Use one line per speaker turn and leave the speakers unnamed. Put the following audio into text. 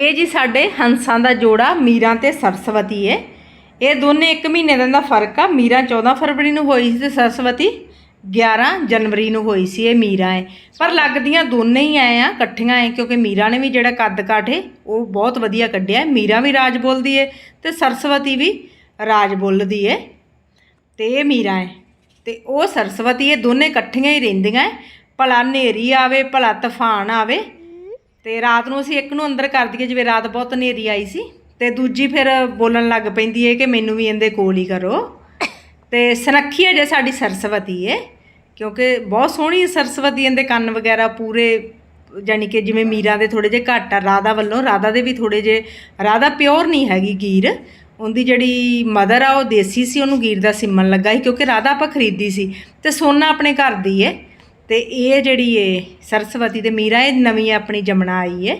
ਇਹ ਜੀ ਸਾਡੇ ਹੰਸਾਂ ਦਾ ਜੋੜਾ, ਮੀਰਾ ਤੇ ਸਰਸਵਤੀ ਹੈ ਇਹ ਦੋਨੇ 1 ਮਹੀਨੇ ਦਾ ਦਾ ਫ਼ਰਕ ਆ। ਮੀਰਾ 14 ਫਰਵਰੀ ਨੂੰ ਹੋਈ ਸੀ ਤੇ ਸਰਸਵਤੀ 11 ਜਨਵਰੀ ਨੂੰ ਹੋਈ ਸੀ ਇਹ ਮੀਰਾ ਹੈ ਪਰ ਲੱਗਦੀਆਂ ਦੋਨੇ ਹੀ ਆਏ ਆ, ਇਕੱਠੀਆਂ ਐ ਕਿਉਂਕਿ ਮੀਰਾ ਨੇ ਵੀ ਜਿਹੜਾ ਕੱਦ ਕਾਠੇ, ਉਹ ਬਹੁਤ ਵਧੀਆ ਕੱਢਿਆ ਹੈ। ਮੀਰਾ ਵੀ ਰਾਜ ਬੋਲਦੀ ਹੈ ਤੇ ਸਰਸਵਤੀ ਵੀ ਰਾਜ ਬੋਲਦੀ ਹੈ ਤੇ ਇਹ ਮੀਰਾ ਹੈ ਤੇ ਉਹ ਸਰਸਵਤੀ ਇਹ ਦੋਨੇ ਇਕੱਠੀਆਂ ਹੀ ਰਹਿੰਦੀਆਂ ਹੈ ਭਲਾ ਹਨੇਰੀ ਆਵੇ, ਭਲਾ ਤੂਫਾਨ ਆਵੇ ਤੇ ਰਾਤ ਨੂੰ ਅਸੀਂ ਇੱਕ ਨੂੰ ਅੰਦਰ ਕਰ ਦਈਏ, ਜਿਵੇਂ ਰਾਤ ਬਹੁਤ ਹਨੇਰੀ ਆਈ ਸੀ ਤੇ ਦੂਜੀ ਫਿਰ ਬੋਲਣ ਲੱਗ ਪੈਂਦੀ ਹੈ ਕਿ ਮੈਨੂੰ ਵੀ ਇਹਦੇ ਕੋਲ ਹੀ ਕਰੋ। ਤੇ ਸਨੱਖੀ ਹੈ ਜੇ ਸਾਡੀ ਸਰਸਵਤੀ ਹੈ ਕਿਉਂਕਿ ਬਹੁਤ ਸੋਹਣੀ ਸਰਸਵਤੀ ਇਹਦੇ ਕੰਨ ਵਗੈਰਾ ਪੂਰੇ ਯਾਨੀ ਕਿ ਜਿਵੇਂ ਮੀਰਾ ਦੇ ਥੋੜੇ ਜਿਹੇ ਘੱਟ ਆ, ਰਾਧਾ ਵੱਲੋਂ, ਰਾਧਾ ਦੇ ਵੀ ਥੋੜੇ ਜਿਹੇ, ਰਾਧਾ ਪਿਓਰ ਨਹੀਂ ਹੈਗੀ ਗੀਰ। ਉਹਦੀ ਜਿਹੜੀ ਮਦਰ ਆ, ਉਹ ਦੇਸੀ ਸੀ, ਉਹਨੂੰ ਗੀਰ ਦਾ ਸਿਮਣ ਲੱਗਾ ਸੀ, ਕਿਉਂਕਿ ਰਾਧਾ ਆਪਾਂ ਖਰੀਦੀ ਸੀ ਤੇ ਸੋਨਾ ਆਪਣੇ ਘਰ ਦੀ ਹੈ ਤੇ ਇਹ ਜਿਹੜੀ ਏ ਸਰਸਵਤੀ ਤੇ ਮੀਰਾ ਇਹ ਨਵੀਂ ਆਪਣੀ ਜਮਣਾ ਆਈ ਹੈ